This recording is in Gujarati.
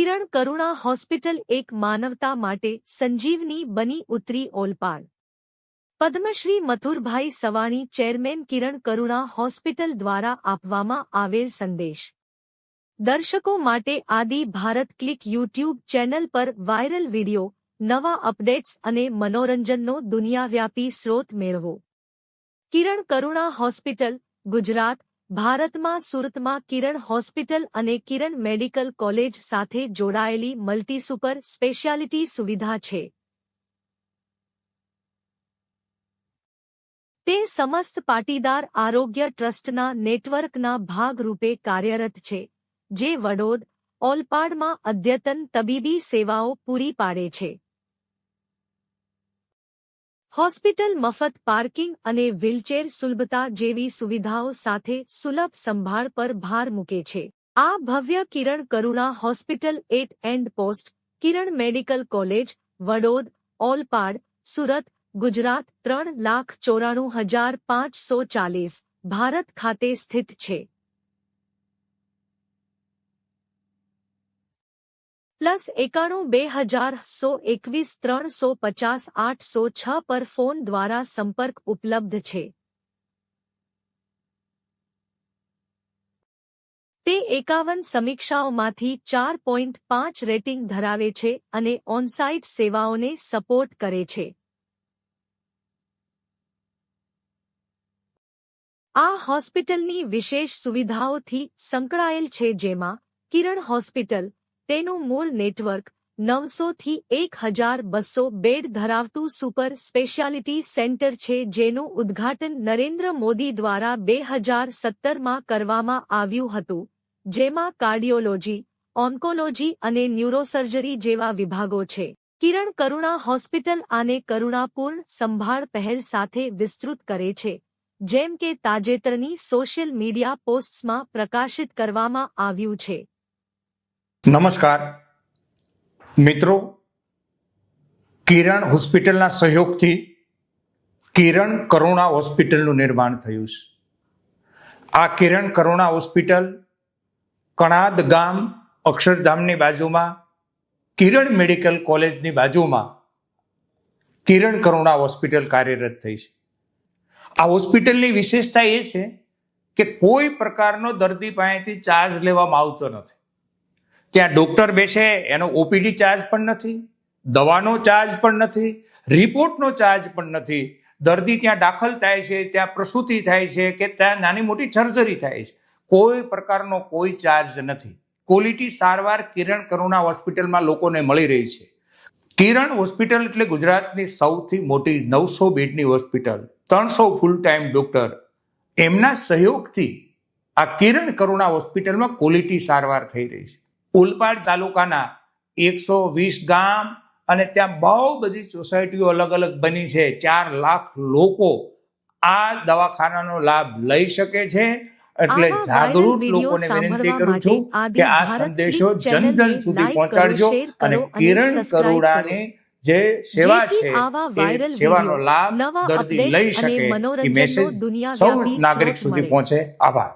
કિરણ કરુણા હોસ્પિટલ એક માનવતા માટે સંજીવની બની ઉતરી ઓલપાડ. પદ્મશ્રી મથુરભાઈ સવાણી ચેરમેન કિરણ કરુણા હોસ્પિટલ દ્વારા આપવામાં આવેલ સંદેશ. દર્શકો માટે Aadi Bharat click YouTube channel પર વાયરલ વિડિયો, નવા અપડેટ્સ અને મનોરંજનનો દુનિયાવ્યાપી સ્રોત મેળવો. કિરણ કરુણા હોસ્પિટલ, ગુજરાત ભારતમાં સુરતમાં કિરણ હોસ્પિટલ અને કિરણ મેડિકલ કોલેજ સાથે જોડાયેલી મલ્ટીસુપર સ્પેશિયાલિટી સુવિધા છે. તે સમસ્ત પાટીદાર આરોગ્ય ટ્રસ્ટના નેટવર્કના ભાગરૂપે કાર્યરત છે, જે વડોદ ઓલપાડમાં અદ્યતન તબીબી સેવાઓ પૂરી પાડે છે. હોસ્પિટલ મફત પાર્કિંગ અને વ્હીલચેર સુલભતા જેવી સુવિધાઓ સાથે સુલભ સંભાળ પર ભાર મૂકે છે. આ ભવ્ય Kiran Karuna hospital at and post, Kiran medical college, Vadod, Olpad, Surat, Gujarat, ત્રણ લાખ ચોરાણું હજાર પાંચસો ચાલીસ, ભારત ખાતે સ્થિત છે. પ્લસ એકાણું બે હજાર સો એકવીસ ત્રણસો પચાસ આઠસો છ પર ફોન દ્વારા સંપર્ક ઉપલબ્ધ છે. તે એકાવન સમીક્ષાઓમાંથી ચાર પોઈન્ટ પાંચ રેટિંગ ધરાવે છે અને ઓનસાઇટ સેવાઓને સપોર્ટ કરે છે. આ હોસ્પિટલની વિશેષ સુવિધાઓથી સંકળાયેલ છે જેમાં કિરણ હોસ્પિટલ તેનું મૂળ નેટવર્ક નવસોથી એક હજાર બસો બેડ ધરાવતું સુપર સ્પેશિયાલિટી સેન્ટર છે જેનું ઉદ્ઘાટન નરેન્દ્ર મોદી દ્વારા બે હજાર સત્તરમાં કરવામાં આવ્યું હતું, જેમાં કાર્ડિયોલોજી, ઓન્કોલોજી અને ન્યુરોસર્જરી જેવા વિભાગો છે. કિરણ કરુણા હોસ્પિટલ આને કરુણાપૂર્ણ સંભાળ પહેલ સાથે વિસ્તૃત કરે છે, જેમ કે તાજેતરની સોશિયલ મીડિયા પોસ્ટ્સમાં પ્રકાશિત કરવામાં આવ્યું છે. નમસ્કાર. મિત્રો, કિરણ હોસ્પિટલના સહયોગથી કિરણ કરુણા હોસ્પિટલનું નિર્માણ થયું છે. આ કિરણ કરુણા હોસ્પિટલ કણાદ ગામ અક્ષરધામની બાજુમાં, કિરણ મેડિકલ કોલેજની બાજુમાં કિરણ કરુણા હોસ્પિટલ કાર્યરત થઈ છે. આ હોસ્પિટલની વિશેષતા એ છે કે કોઈ પ્રકારનો દર્દી પાસેથી ચાર્જ લેવામાં આવતો નથી. ત્યાં ડોક્ટર બેસે, એનો ઓપીડી ચાર્જ પણ નથી, દવાનો ચાર્જ પણ નથી, રિપોર્ટનો ચાર્જ પણ નથી. દર્દી ત્યાં દાખલ થાય છે, ત્યાં પ્રસૂતિ થાય છે, કે ત્યાં નાની મોટી સર્જરી થાય છે. કોઈ પ્રકારનો કોઈ ચાર્જ નથી. ક્વોલિટી સારવાર કિરણ કરુણા હોસ્પિટલમાં લોકોને મળી રહી છે. કિરણ હોસ્પિટલ એટલે ગુજરાતની સૌથી મોટી નવસો બેડની હોસ્પિટલ. ત્રણસો ફૂલ ટાઈમ ડોક્ટર એમના સહયોગથી આ કિરણ કરુણા હોસ્પિટલમાં ક્વોલિટી સારવાર થઈ રહી છે. ઉલપાડ તાલુકાના એકસો વીસ ગામ અને ત્યાં બહુ બધી સોસાયટીઓ અલગ અલગ બની છે. ચાર લાખ લોકો આ દવાખાનાનો લાભ લઈ શકે છે. એટલે જાગૃત લોકોને વિનંતી કરું છું કે આ સંદેશો જન જન સુધી પહોંચાડજો અને કરો અને કિરણ કરોડાની જે સેવા છે એ સેવાનો લાભ દર્દી લઈ શકે. એ મેસેજ સૌ નાગરિક સુધી પહોંચે. આભાર.